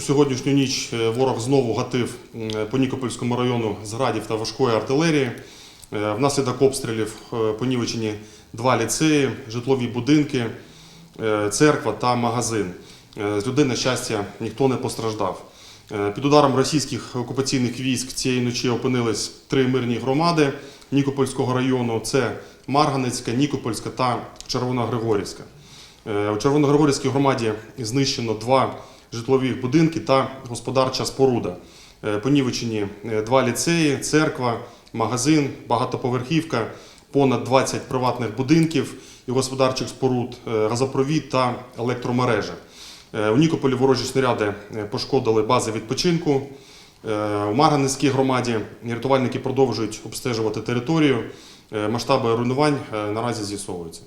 сьогоднішню ніч е, ворог знову гатив по Нікопольському району з градів та важкої артилерії. Е, Внаслідок обстрілів е, понівечені два ліцеї, житлові будинки, церква та магазин. З людей, на щастя, ніхто не постраждав. Під ударом російських окупаційних військ цієї ночі опинились три мирні громади Нікопольського району: це Марганецька, Нікопольська та Червоногригорівська. У Червоногригорівській громаді знищено два житлових будинки та господарча споруда. Е, Понівечені е, два ліцеї, церква, магазин, багатоповерхівка, понад 20 приватних будинків і господарчих споруд, е, газопровід та електромережа. У Нікополі ворожі снаряди пошкодили бази відпочинку. У Марганецькій громаді рятувальники продовжують обстежувати територію. Масштаби руйнувань наразі з'ясовуються.